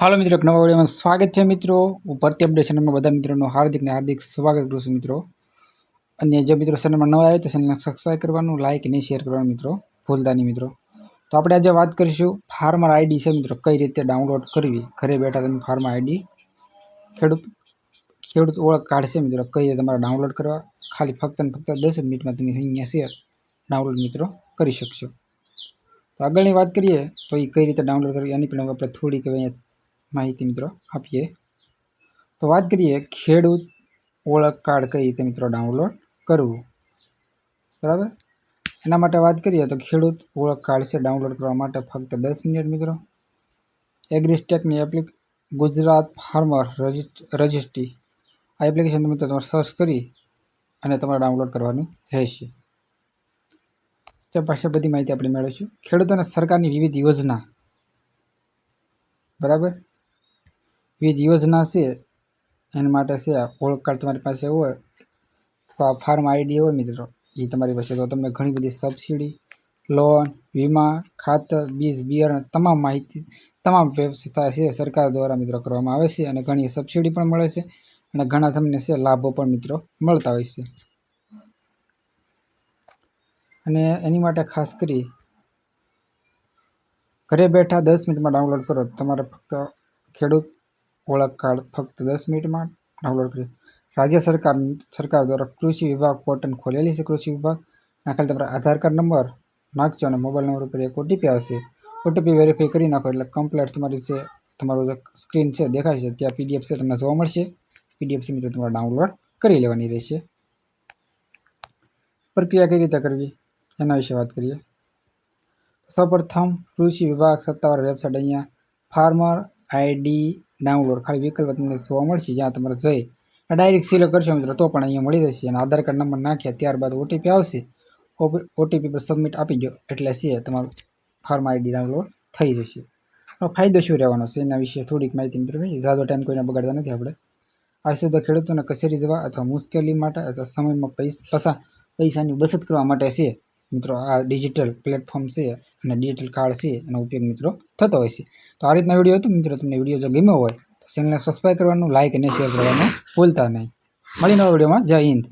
હાલો મિત્રો, એક નવા વિડીયોમાં સ્વાગત છે મિત્રો. હું ભરતી અપડેટ બધા મિત્રોનું હાર્દિક ને હાર્દિક સ્વાગત કરું છું મિત્રો. અને જે મિત્રો ચેનલમાં નવા આવે તો ચેનલને સબસ્ક્રાઈબ કરવાનું લાઇક અને શેર કરવાનું મિત્રો, ભૂલતા નહીં મિત્રો. તો આપણે આજે વાત કરીશું ફાર્મર આઈડી છે મિત્રો, કઈ રીતે ડાઉનલોડ કરવી? ઘરે બેઠા તમે ફાર્મર આઈડી ખેડૂત ખેડૂત ઓળખ કાઢશે મિત્રો, કઈ રીતે તમારે ડાઉનલોડ કરવા? ખાલી ફક્ત ને ફક્ત દસ મિનિટમાં તમે અહીંયા શેર ડાઉનલોડ મિત્રો કરી શકશો. તો આગળની વાત કરીએ તો એ કઈ રીતે ડાઉનલોડ કરવી? એની પણ આપણે થોડીક અહીંયા માહિતી મિત્રો આપીએ. તો વાત કરીએ ખેડૂત ઓળખ કાર્ડ કઈ રીતે મિત્રો ડાઉનલોડ કરવું? બરાબર? એના માટે વાત કરીએ તો ખેડૂત ઓળખ કાર્ડ છે ડાઉનલોડ કરવા માટે ફક્ત દસ મિનિટ મિત્રો. એગ્રીસ્ટેકની એપ્લિક ગુજરાત ફાર્મર રજિસ્ટ્રી. આ એપ્લિકેશન મિત્રો તમારે સર્ચ કરી અને તમારે ડાઉનલોડ કરવાનું રહેશે. તે પાસે બધી માહિતી આપણે મેળવીશું. ખેડૂતોને સરકારની વિવિધ યોજના. બરાબર? વિવિધ યોજના છે, એના માટે છે, ઓળખ કાર્ડ તમારી પાસે હોય, અથવા ફાર્મ આઈડી હોય મિત્રો એ તમારી પાસે. તો તમને ઘણી બધી સબસિડી, લોન, વીમા, ખાતર, બીજ, બિયારણ, તમામ માહિતી, તમામ વ્યવસ્થા છે, સરકાર દ્વારા મિત્રો કરવામાં આવે છે, અને ઘણી સબસિડી પણ મળે છે, અને ઘણા તમને છે, લાભો પણ મિત્રો મળતા હોય છે. અને એની માટે ખાસ કરી, ઘરે બેઠા દસ મિનિટમાં ડાઉનલોડ કરો, તમારે ફક્ત ખેડૂત ઓળખ કાર્ડ ફક્ત દસ મિનિટમાં ડાઉનલોડ કરી રાજ્ય સરકાર સરકાર દ્વારા કૃષિ વિભાગ પોર્ટલ ખોલેલી છે. કૃષિ વિભાગ નાખેલ તમારા આધાર કાર્ડ નંબર, નાખજો અને મોબાઈલ નંબર ઉપર એક ઓટીપી આવશે. ઓટીપી વેરીફાઈ કરી નાખો એટલે કમ્પ્લેટ તમારી જે, તમારું જે સ્ક્રીન છે, દેખાય છે, ત્યાં પીડીએફ છે તમને જોવા મળશે. પીડીએફ છે તમારે ડાઉનલોડ કરી લેવાની રહેશે. પ્રક્રિયા કઈ રીતે કરવી? એના વિશે વાત કરીએ. સૌપ્રથમ કૃષિ વિભાગ સત્તાવાર વેબસાઇટ અહીંયા ફાર્મર આઈડી ડાઉનલોડ ખાલી વિકલ્પ તમને જોવા મળશે, જ્યાં તમારે જઈ. ડાયરેક્ટ સિલેક્ટ કરશો મિત્રો, તો પણ અહીંયા મળી જશે. અને આધાર કાર્ડ નંબર નાખ્યા, ત્યારબાદ ઓટીપી આવશે. ઓટીપી પર સબમિટ આપી દો, એટલે છે, તમારું ફાર્મ આઈડી ડાઉનલોડ થઈ જશે. ફાયદો શું રહેવાનો છે? એના વિશે થોડીક માહિતી મિત્રો ઝાઝો ટાઈમ કોઈને બગાડતા નથી આપણે. આ સુવિધા ખેડૂતોને કચેરી જવા અથવા મુશ્કેલી માટે અથવા સમયમાં પૈસા, પૈસાની બચત કરવા માટે છે મિત્રો, આ ડિજિટલ પ્લેટફોર્મ છે અને ડિજિટલ કાર્ડ છે એનો ઉપયોગ મિત્રો થતો હોય છે. તો આ રીતના વીડિયો હતો મિત્રો, તમને વીડિયો જો ગમ્યો હોય ચેનલને સબસ્ક્રાઈબ કરવાનું લાઇક અને શેર કરવાનું ભૂલતા નહીં. મળી નવા વિડીયોમાં જય હિન્દ.